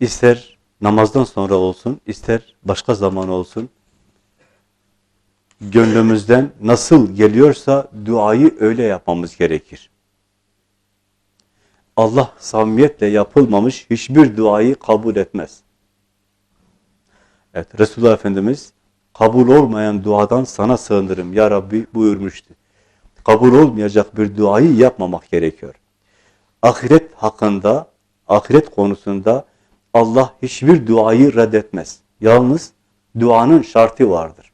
ister namazdan sonra olsun, ister başka zaman olsun, gönlümüzden nasıl geliyorsa duayı öyle yapmamız gerekir. Allah samimiyetle yapılmamış hiçbir duayı kabul etmez. Evet, Resulullah Efendimiz kabul olmayan duadan sana sığınırım ya Rabbi buyurmuştu. Kabul olmayacak bir duayı yapmamak gerekiyor. Ahiret hakkında, ahiret konusunda Allah hiçbir duayı reddetmez. Yalnız duanın şartı vardır.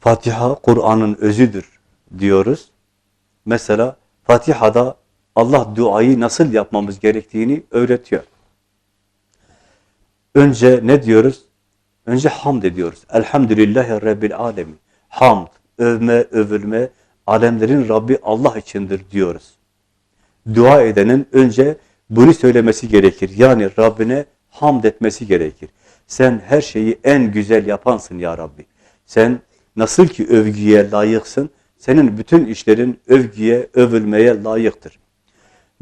Fatiha Kur'an'ın özüdür diyoruz. Mesela Fatiha'da Allah duayı nasıl yapmamız gerektiğini öğretiyor. Önce ne diyoruz? Önce hamd ediyoruz. Elhamdülillahi Rabbil Alemin. Hamd, övme, övülme, alemlerin Rabbi Allah içindir diyoruz. Dua edenin önce bunu söylemesi gerekir. Yani Rabbine hamd etmesi gerekir. Sen her şeyi en güzel yapansın ya Rabbi. Sen nasıl ki övgüye layıksın, senin bütün işlerin övgüye, övülmeye layıktır.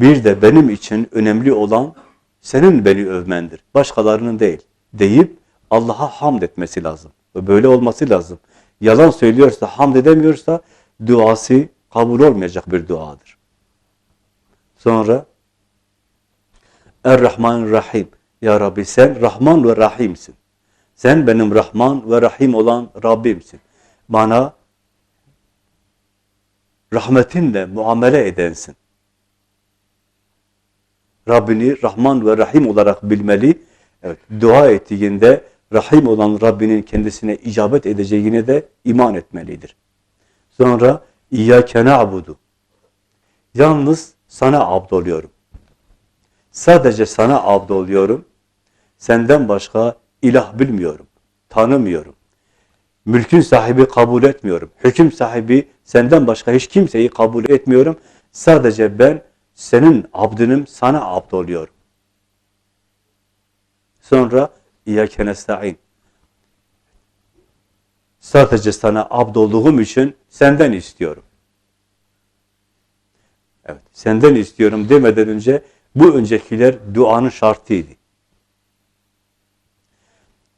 Bir de benim için önemli olan senin beni övmendir. Başkalarının değil. Deyip Allah'a hamd etmesi lazım. Böyle olması lazım. Yalan söylüyorsa, hamd edemiyorsa duası kabul olmayacak bir duadır. Sonra Er-Rahman Rahim. Ya Rabbi sen Rahman ve Rahim'sin. Sen benim Rahman ve Rahim olan Rabbimsin. Bana rahmetinle muamele edensin. Rabbini Rahman ve Rahim olarak bilmeli. Evet, dua ettiğinde Rahim olan Rabbinin kendisine icabet edeceğine de iman etmelidir. Sonra İyyâke na'budu. Yalnız sana abd oluyorum. Sadece sana abd oluyorum. Senden başka ilah bilmiyorum, tanımıyorum. Mülkün sahibi kabul etmiyorum. Hüküm sahibi senden başka hiç kimseyi kabul etmiyorum. Sadece ben senin abdınım, sana abd oluyorum. Sonra İyyâke nesta'in. Sadece sana abd olduğum için senden istiyorum. Evet, senden istiyorum demeden önce bu öncekiler duanın şartıydı.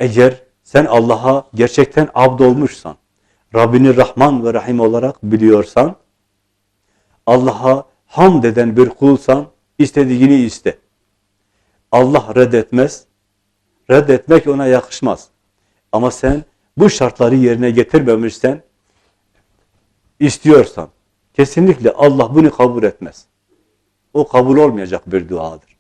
Eğer sen Allah'a gerçekten abd olmuşsan, Rabbini Rahman ve Rahim olarak biliyorsan, Allah'a hamd eden bir kulsan, istediğini iste. Allah reddetmez, reddetmek ona yakışmaz. Ama sen bu şartları yerine getirmemişsen, istiyorsan, kesinlikle Allah bunu kabul etmez. O kabul olmayacak bir duadır.